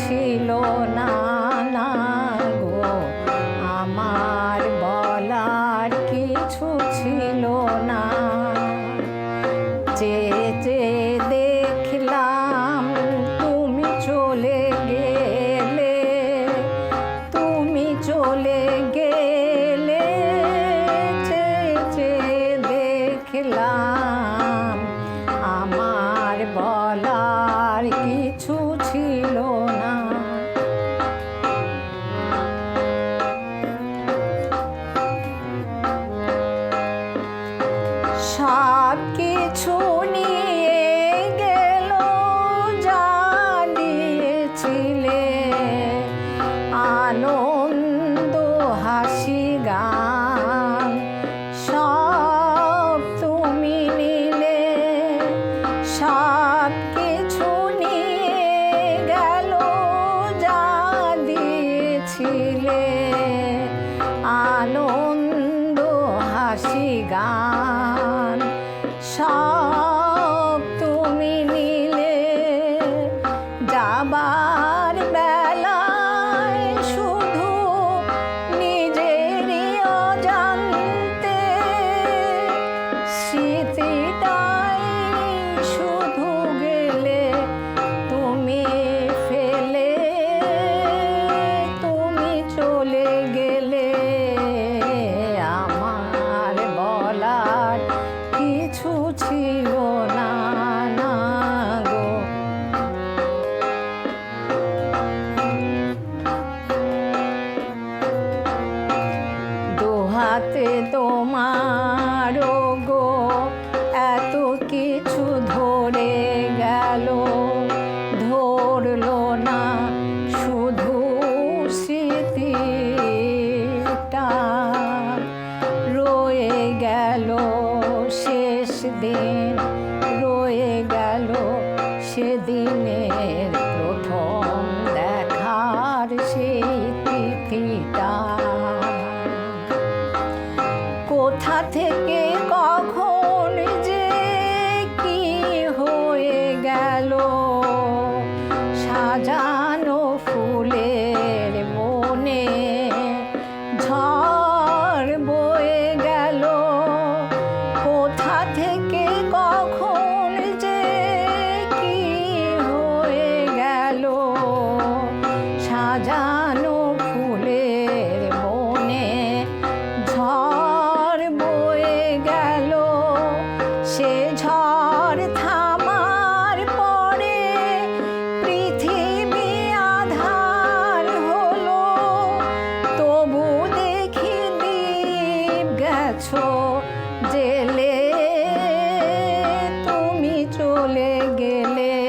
ছিল না না গো। আমার বলার কিছু ছিল না। যে দেখলাম তুমি চলে গেলে, তুমি চলে গেলে, যে যে দেখলাম, আমার বলার কিছু ছিল মিলে আনন্দ হাসি গান সব তুমি নিলে যাবার বেলায় শুধু নিজেরই জানতে স্মৃতি হাতে তো গেছো জেলে তুমি চলে গেলে।